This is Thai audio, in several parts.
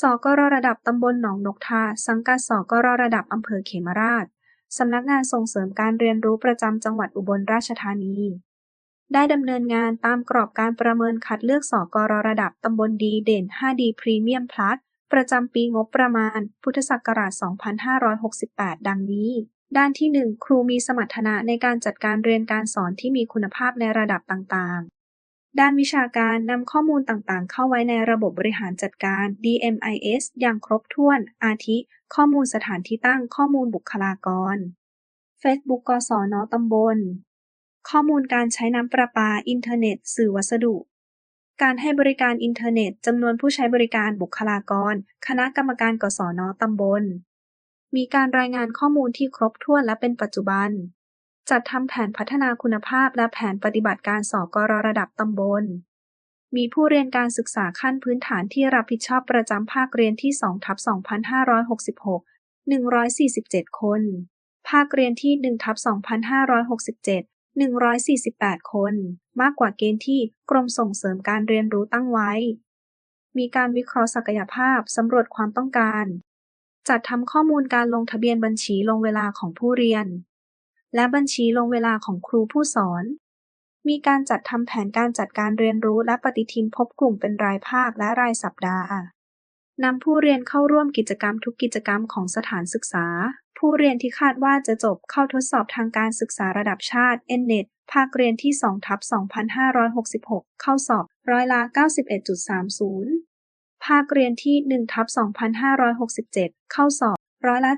สกรระดับตำบลหนองนกทา สังกัดสกรระดับอำเภอเขมราช สำนักงานส่งเสริมการเรียนรู้ประจำจังหวัดอุบลราชธานี ได้ดำเนินงานตามกรอบการประเมินคัดเลือกสกรระดับตำบลดีเด่น 5D พรีเมียมพลัสประจำปีงบประมาณ พุทธศักราช 2568 ดังนี้ ด้านที่ 1 ครูมีสมรรถนะในการจัดการเรียนการสอนที่มีคุณภาพในระดับต่างๆ ด้านวิชาการนำข้อมูลต่าง ๆ เข้าไว้ในระบบบริหารจัดการ DMIS อย่างครบถ้วน อาทิ ข้อมูลสถานที่ตั้ง ข้อมูลบุคลากร Facebook กศนตำบล ข้อมูลการใช้น้ำประปา อินเทอร์เน็ต สื่อวัสดุ การให้บริการอินเทอร์เน็ตจำนวนผู้ใช้บริการบุคลากร คณะกรรมการกศนตำบล มีการรายงานข้อมูลที่ครบถ้วนและเป็นปัจจุบัน จัดทำแผนพัฒนาคุณภาพและแผนปฏิบัติการสกรระดับตำบล มีผู้เรียนการศึกษาขั้นพื้นฐานที่รับผิดชอบประจำภาคเรียนที่2ทับ2566 147 คน ภาคเรียนที่1ทับ2567 148 คน มากกว่าเกณฑ์ที่กรมส่งเสริมการเรียนรู้ตั้งไว้ มีการวิเคราะห์ศักยภาพสำรวจความต้องการ จัดทำข้อมูลการลงทะเบียนบัญชีลงเวลาของผู้เรียน และบัญชีลงเวลาของครูผู้สอน มีการจัดทำแผนการจัดการเรียนรู้และปฏิทินพบกลุ่มเป็นรายภาคและรายสัปดาห์นำผู้เรียนเข้าร่วมกิจกรรมทุกกิจกรรมของสถานศึกษา ผู้เรียนที่คาดว่าจะจบเข้าทดสอบทางการศึกษาระดับชาติ NNET ภาคเรียนที่2ทับ2566 เข้าสอบร้อยละ91.30 ภาคเรียนที่1ทับ2567 เข้าสอบร้อยละ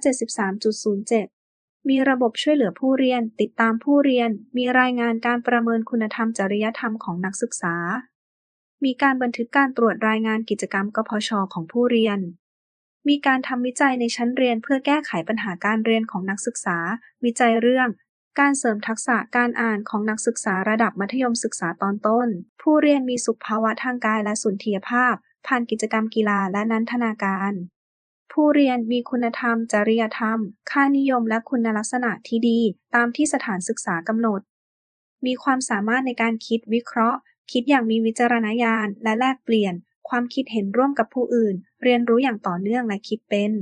73.07 มีระบบช่วยเหลือผู้เรียน ติดตามผู้เรียน มีรายงานการประเมินคุณธรรมจริยธรรมของนักศึกษา มีการบันทึกการตรวจรายงานกิจกรรมกพชของผู้เรียน มีการทำวิจัยในชั้นเรียนเพื่อแก้ไขปัญหาการเรียนของนักศึกษา วิจัยเรื่อง การเสริมทักษะการอ่านของนักศึกษาระดับมัธยมศึกษาตอนต้น ผู้เรียนมีสุขภาวะทางกายและสุนทรียภาพ ผ่านกิจกรรมกีฬาและนันทนาการ ผู้เรียนมีคุณธรรม จริยธรรม ค่านิยม และคุณลักษณะที่ดีตามที่สถานศึกษากำหนด มีความสามารถในการคิดวิเคราะห์ คิดอย่างมีวิจารณญาณ และแลกเปลี่ยน ความคิดเห็นร่วมกับผู้อื่น เรียนรู้อย่างต่อเนื่องและคิดเป็น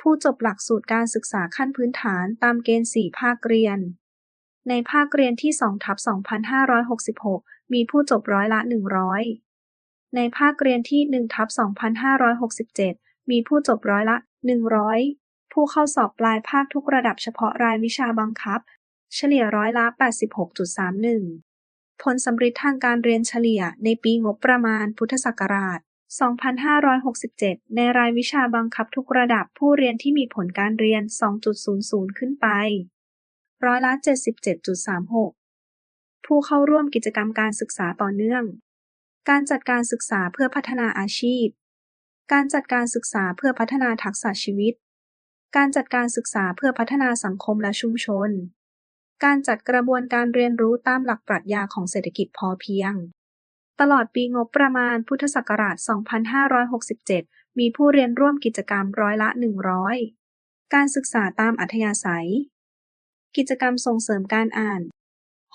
ผู้จบหลักสูตรการศึกษาขั้นพื้นฐานตามเกณฑ์ 4 ภาคเรียน ในภาคเรียนที่2ทับ2566 มีผู้จบร้อยละ 100ในภาคเรียนที่1ทับ2567 มีผู้จบร้อยละ 100 ผู้เข้าสอบปลายภาคทุกระดับเฉพาะรายวิชาบังคับ เฉลี่ยร้อยละ 86.31 ผลสำฤทธิ์ทางการเรียนเฉลี่ยในปีงบประมาณพุทธศักราช 2567 ในรายวิชาบังคับทุกระดับผู้เรียนที่มีผลการเรียน 2.00 ขึ้นไป ร้อยละ 77.36 ผู้เข้าร่วมกิจกรรมการศึกษาต่อเนื่อง การจัดการศึกษาเพื่อพัฒนาอาชีพ การจัดการศึกษาเพื่อพัฒนาทักษะชีวิต การจัดการศึกษาเพื่อพัฒนาสังคมและชุมชน การจัดกระบวนการเรียนรู้ตามหลักปรัชญาของเศรษฐกิจพอเพียง ตลอดปีงบประมาณพุทธศักราช 2567 มีผู้เรียนร่วมกิจกรรมร้อยละ 100 การศึกษาตามอัธยาศัย กิจกรรมส่งเสริมการอ่าน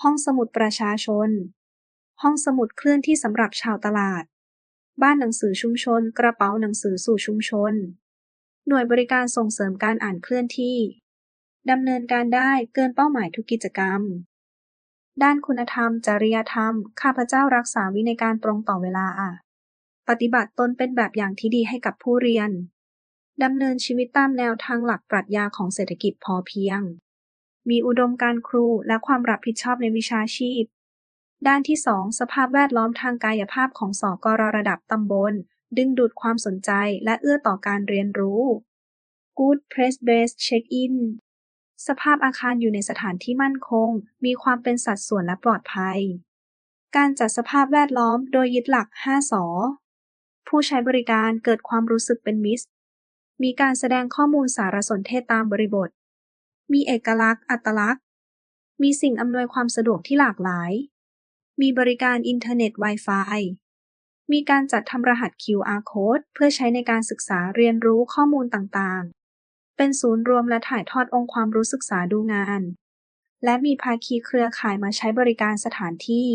ห้องสมุดประชาชน ห้องสมุดเคลื่อนที่สำหรับชาวตลาด บ้านหนังสือชุมชน กระเป๋าหนังสือสู่ชุมชน หน่วยบริการส่งเสริมการอ่านเคลื่อนที่ดำเนินการได้เกินเป้าหมายทุกกิจกรรม ด้านคุณธรรม จริยธรรม ข้าพเจ้ารักษาวินัยการตรงต่อเวลา ปฏิบัติตนเป็นแบบอย่างที่ดีให้กับผู้เรียน ดำเนินชีวิตตามแนวทางหลักปรัชญาของเศรษฐกิจพอเพียง มีอุดมการครูและความรับผิดชอบในวิชาชีพ ด้านที่ 2 สภาพแวดล้อมทางกายภาพของสกรระดับตำบล ดึงดูดความสนใจและเอื้อต่อการเรียนรู้ Good Place Based Check-in สภาพอาคารอยู่ในสถานที่มั่นคง มีความเป็นสัดส่วนและปลอดภัย การจัดสภาพแวดล้อมโดยยึดหลัก 5สอผู้ใช้บริการเกิดความรู้สึกเป็นมิตรมีการแสดงข้อมูลสารสนเทศตามบริบท มีเอกลักษณ์ อัตลักษณ์ มีสิ่งอำนวยความสะดวกที่หลากหลาย มีบริการอินเทอร์เน็ต Wi-Fi มีการจัดทำรหัส QR Code เพื่อใช้ในการศึกษาเรียนรู้ข้อมูลต่างๆ เป็นศูนย์รวมและถ่ายทอดองค์ความรู้ศึกษาดูงาน และมีภาคีเครือข่ายมาใช้บริการสถานที่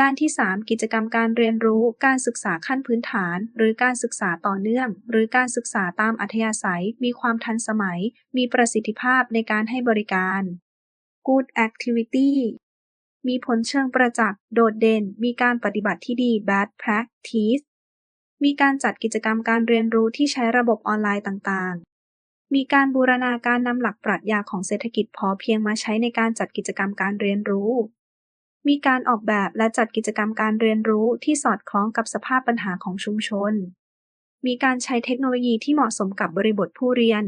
ด้านที่ 3 กิจกรรมการเรียนรู้ การศึกษาขั้นพื้นฐาน หรือการศึกษาต่อเนื่อง หรือการศึกษาตามอัธยาศัย มีความทันสมัย มีประสิทธิภาพในการให้บริการ Good Activity มีผลเชิงประจักษ์ โดดเด่น มีการปฏิบัติที่ดี Bad Practice มีการจัดกิจกรรมการเรียนรู้ที่ใช้ระบบออนไลน์ต่างๆ มีการบูรณาการนำหลักปรัชญาของเศรษฐกิจพอเพียงมาใช้ในการจัดกิจกรรมการเรียนรู้ มีการออกแบบและจัดกิจกรรมการเรียนรู้ที่สอดคล้องกับสภาพปัญหาของชุมชน มีการใช้เทคโนโลยีที่เหมาะสมกับบริบทผู้เรียน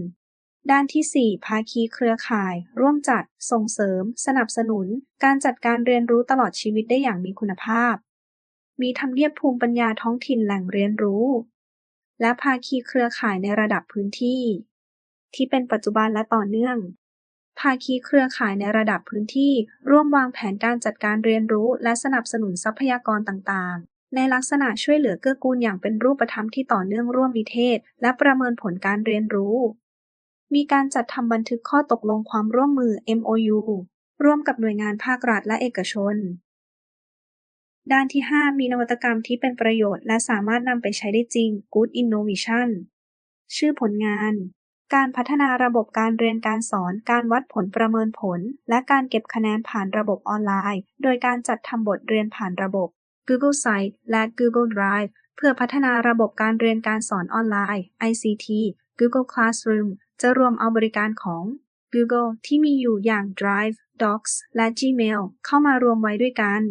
ด้านที่4ภาคีเครือข่าย ร่วมจัด ส่งเสริม สนับสนุน การจัดการเรียนรู้ตลอดชีวิตได้อย่างมีคุณภาพ มีทำเนียบภูมิปัญญาท้องถิ่นแหล่งเรียนรู้ และภาคีเครือข่ายในระดับพื้นที่ ที่เป็นปัจจุบันและต่อเนื่อง ภาคีเครือข่ายในระดับพื้นที่ ร่วมวางแผนการจัดการเรียนรู้ และสนับสนุนทรัพยากรต่างๆ ในลักษณะช่วยเหลือเกื้อกูลอย่างเป็นรูปธรรมที่ต่อเนื่องร่วมวิเทศ และประเมินผลการเรียนรู้ มีการจัดทำบันทึกข้อตกลงความร่วมมือ MOU ร่วมกับหน่วยงานภาครัฐและเอกชน ด้านที่ 5 มีนวัตกรรมที่เป็นประโยชน์และสามารถนำไปใช้ได้จริง Good Innovation ชื่อผลงาน การพัฒนาระบบการเรียนการสอน การวัดผลประเมินผล และการเก็บคะแนนผ่านระบบออนไลน์ โดยการจัดทำบทเรียนผ่านระบบ Google Site และ Google Drive เพื่อพัฒนาระบบการเรียนการสอนออนไลน์ ICT Google Classroom จะรวมเอาบริการของ Google ที่มีอยู่อย่าง Drive, Docs และ Gmail เข้ามารวมไว้ด้วยกัน